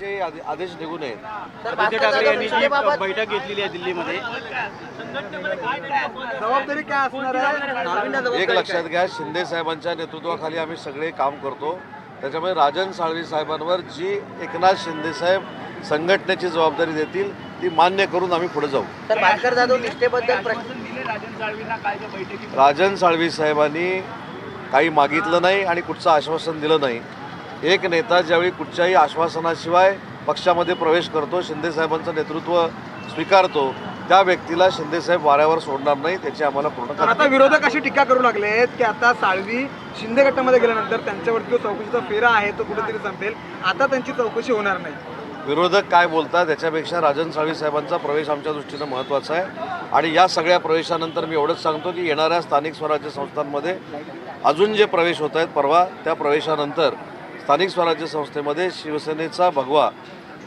आदे- आदेश निघू नयेत तर आदित्य ठाकरे यांनी जी बैठक घेतलेली आहे दिल्लीमध्ये. जबाबदारी काय असणार आहे? एक लक्षात घ्या शिंदे साहेबांच्या नेतृत्वाखाली आम्ही सगळे काम करतो. त्याच्यामुळे राजन साळवी साहेबांवर जी एकनाथ शिंदे साहेब संघटनेची जबाबदारी देतील ती मान्य करून आम्ही पुढे जाऊ. तर भास्कर जाधव निष्ठेबद्दल प्रश्न राजन साळवी साहेबांनी काही मागितलं नाही आणि कुठचं आश्वासन दिलं नाही. एक नेता ज्यावेळी कुठच्याही आश्वासनाशिवाय पक्षामध्ये प्रवेश करतो शिंदे साहेबांचं नेतृत्व स्वीकारतो त्या व्यक्तीला शिंदे साहेब वाऱ्यावर सोडणार नाही त्याची आम्हाला पूर्ण आता. विरोधक अशी टीका करू लागले आहेत की आता साळवी शिंदे गटामध्ये गेल्यानंतर त्यांच्यावरती जो चौकशीचा फेरा आहे तो कुठेतरी संपेल. आता त्यांची चौकशी होणार नाही. विरोधक काय बोलतात त्याच्यापेक्षा राजन साळवी साहेबांचा प्रवेश आमच्या दृष्टीनं महत्त्वाचा आहे. आणि या सगळ्या प्रवेशानंतर मी एवढंच सांगतो की येणाऱ्या स्थानिक स्वराज्य संस्थांमध्ये अजून जे प्रवेश होत आहेत परवा त्या प्रवेशानंतर स्थानिक स्वराज्य संस्थेमध्ये शिवसेनेचा भगवा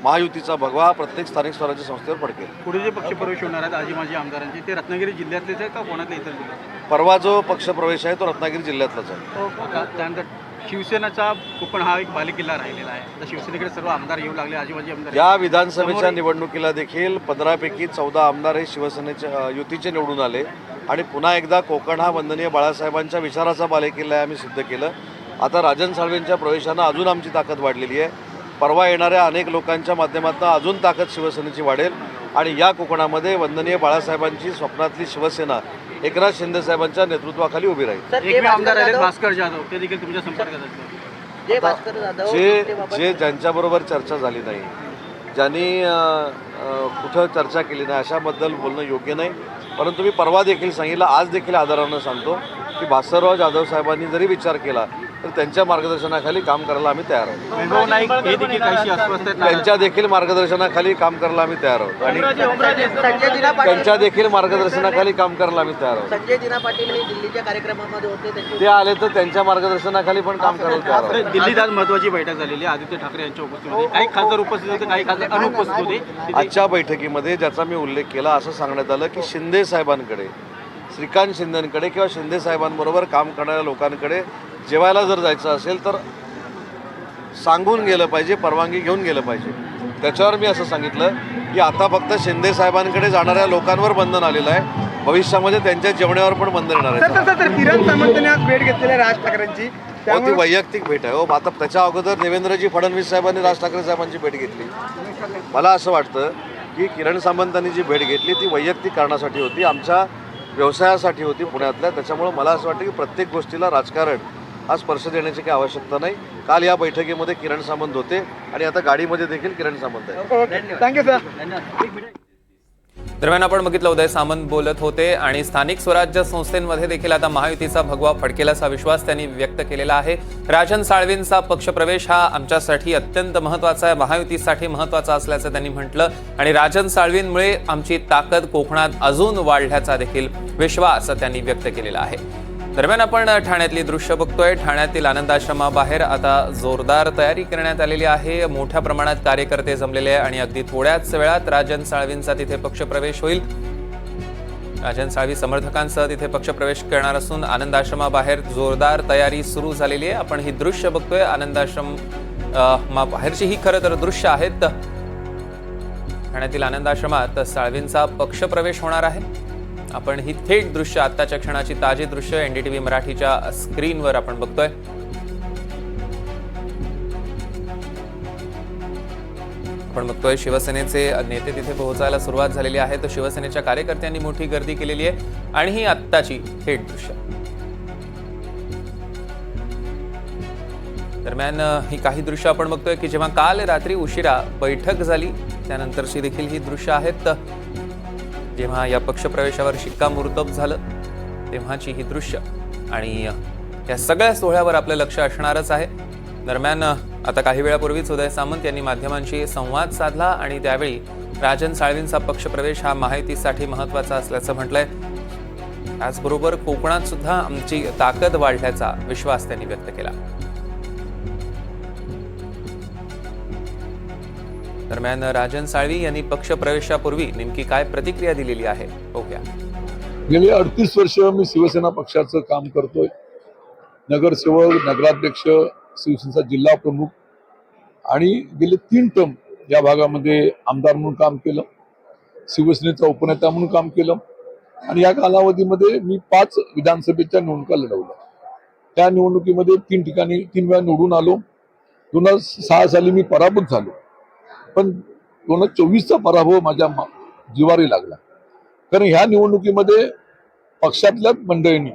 महायुतीचा भगवा प्रत्येक स्थानिक स्वराज्य संस्थेवर पडकेल पुढे जे पक्षप्रवेश होणार आहेत आजी माजी आमदारांचे ते रत्नागिरी जिल्ह्यातलेच आहेत का कोणातले इतर जिल्ह्यात? परवा जो पक्षप्रवेश आहे तो रत्नागिरी जिल्ह्यातलाच आहे. त्यानंतर शिवसेनेचा कोकण हा एक बालेकिल्ला राहिलेला आहे. आता शिवसेनेकडे सर्व आमदार येऊ लागले आजी माजी आमदार. या विधानसभेच्या निवडणुकीला देखील पंधरापैकी चौदा आमदार हे शिवसेनेचे युतीचे निवडून आले. आणि पुन्हा एकदा कोकण हा वंदनीय बाळासाहेबांच्या विचाराचा बालेकिल्ला आहे आम्ही सिद्ध केलं. आता राजन साळवेंच्या प्रवेशानं अजून आमची ताकद वाढलेली आहे. परवा येणाऱ्या अनेक लोकांच्या माध्यमातून अजून ताकद शिवसेनेची वाढेल. आणि या कोकणामध्ये वंदनीय बाळासाहेबांची स्वप्नातली शिवसेना एकनाथ शिंदे साहेबांच्या नेतृत्वाखाली उभी राहील. जे एकमेव आमदार भास्कर आहेत जाधव भास्कर जाधव. ते देखील तुमच्या संपर्कात असतात जे भास्कर जाधव जे निष्ठेबाबत जे ज्यांच्याबरोबर चर्चा झाली नाही ज्यांनी कुठं चर्चा केली नाही अशाबद्दल बोलणं योग्य नाही. परंतु मी परवा देखील सांगितलं आज देखील आदरानं सांगतो की भास्करराव जाधव साहेबांनी जरी विचार केला तर त्यांच्या मार्गदर्शनाखाली काम करायला आम्ही तयार आहोत. हे त्यांच्या देखील मार्गदर्शनाखाली काम करायला आम्ही तयार आहोत. आणि संजय दिना पाटील त्यांच्या देखील मार्गदर्शनाखाली काम करायला आम्ही तयार आहोत. संजय दिना पाटील हे दिल्लीच्या कार्यक्रमामध्ये होते त्यांचे ते आले तर त्यांच्या मार्गदर्शनाखाली पण काम करायला तयार आहोत. दिल्लीत आज महत्वाची बैठक झालेली आहे. आदित्य ठाकरे यांच्या उपस्थितीमध्ये. काही खासदार उपस्थित होते काही खासदार अनुपस्थित होते. आजच्या बैठकीमध्ये ज्याचा मी उल्लेख केला असं सांगण्यात आलं की शिंदे साहेबांकडे श्रीकांत शिंदेकडे किंवा शिंदे साहेबांबरोबर काम करणाऱ्या लोकांकडे जेवायला जर जायचं असेल तर सांगून गेलं पाहिजे परवानगी घेऊन गेलं पाहिजे. त्याच्यावर मी असं सांगितलं की आता फक्त शिंदे साहेबांकडे जाणाऱ्या लोकांवर बंधन आलेलं आहे. भविष्यामध्ये त्यांच्या जेवण्यावर पण बंधन येणार आहे. किरण सामंतने आज भेट घेतलेली राज ठाकरेंची. हो ती वैयक्तिक भेट आहे. हो आता त्याच्या अगोदर देवेंद्रजी फडणवीस साहेबांनी राज ठाकरे साहेबांची भेट घेतली. मला असं वाटतं की किरण सामंतांनी जी भेट घेतली ती वैयक्तिक कारणासाठी होती. आमच्या व्यवसायासाठी होती पुण्यातल्या. त्याच्यामुळं मला असं वाटतं की प्रत्येक गोष्टीला राजकारण हा स्पर्श देण्याची काही आवश्यकता नाही. काल या बैठकीमध्ये किरण सामंत होते आणि आता गाडीमध्ये देखील किरण सामंत आहे. Thank you sir. दरम्यान आपण बघितलं उदय सामंत बोलत होते आणि स्थानिक स्वराज्य संस्थेमध्ये देखील आता महायुतीचा भगवा फडकेल असा विश्वास त्यांनी व्यक्त केलेला आहे. राजन साळवींचा पक्षप्रवेश हा आमच्यासाठी अत्यंत महत्त्वाचा आहे. महायुतीसाठी महत्त्वाचा असल्याचं त्यांनी म्हटलं आणि राजन साळवींमुळे आमची ताकद कोकणात अजून वाढल्याचा देखील विश्वास त्यांनी व्यक्त केलेला आहे. दरम्यान आपण ठाण्यातली दृश्य बघतोय. ठाण्यातील आनंद आश्रमाबाहेर आता जोरदार तयारी करण्यात आलेली आहे. मोठ्या प्रमाणात कार्यकर्ते जमलेले आहे आणि अगदी थोड्याच वेळात राजन साळवींचा तिथे पक्षप्रवेश होईल. राजन साळवी समर्थकांसह तिथे पक्षप्रवेश करणार असून आनंद आश्रमाबाहेर जोरदार तयारी सुरू झालेली आहे. आपण ही दृश्य बघतोय. आनंद आश्रम मा बाहेरची ही खरं तर दृश्य आहेत. ठाण्यातील आनंद आश्रमात साळवींचा पक्षप्रवेश होणार आहे. आपण ही थेट दृश्य आत्ताच्या क्षणाची ताजी दृश्य एनडीटीव्ही मराठीच्या स्क्रीनवर आपण बघतोय. आपण बघतोय शिवसेनेचे नेते तिथे पोहोचायला सुरुवात झालेली आहे. तर शिवसेनेच्या कार्यकर्त्यांनी मोठी गर्दी केलेली आहे आणि ही आत्ताची थेट दृश्य. दरम्यान ही काही दृश्य आपण बघतोय की जेव्हा काल रात्री उशिरा बैठक झाली त्यानंतरची देखील ही दृश्य आहेत. जेव्हा या पक्षप्रवेशावर शिक्कामोर्तब झालं तेव्हाची ही दृश्य आणि या सगळ्या सोहळ्यावर आपलं लक्ष असणारच आहे. दरम्यान आता काही वेळापूर्वीच उदय सामंत यांनी माध्यमांशी संवाद साधला आणि त्यावेळी राजन साळवींचा पक्षप्रवेश हा माहितीसाठी महत्त्वाचा असल्याचं म्हटलंय. त्याचबरोबर कोकणात सुद्धा आमची ताकद वाढल्याचा विश्वास त्यांनी व्यक्त केला. दरम्यान राजन साळवी यांनी पक्ष प्रवेशापूर्वी नेमकी काय प्रतिक्रिया दिलेली आहे? ओके गेली अडतीस वर्ष मी शिवसेना पक्षाचं काम करतोय. नगरसेवक नगराध्यक्ष शिवसेनेचा जिल्हा प्रमुख आणि गेले तीन टर्म या भागामध्ये आमदार म्हणून काम केलं शिवसेनेचा उपनेता म्हणून काम केलं आणि या कालावधीमध्ये मी पाच विधानसभेच्या निवडणुका लढवल्या. त्या निवडणुकीमध्ये तीन ठिकाणी तीन वेळा निवडून आलो. दोन हजार सहा साली मी पराभूत झालो. पण दोन हजार चोवीसचा पराभव माझ्या मा- जिवारी लागला. कारण ह्या निवडणुकीमध्ये पक्षातल्याच मंडळींनी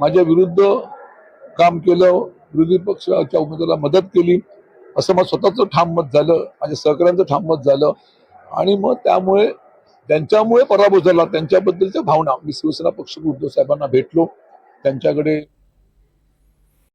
माझ्या विरुद्ध काम केलं विरोधी पक्षाच्या उमेदवाराला मदत केली असं मला स्वतःचं ठाम मत झालं माझ्या सहकाऱ्यांचं ठाम मत झालं. आणि मग त्यामुळे त्यांच्यामुळे पराभव झाला. त्यांच्याबद्दलच्या भावना. मी शिवसेना पक्ष उद्धव साहेबांना भेटलो. त्यांच्याकडे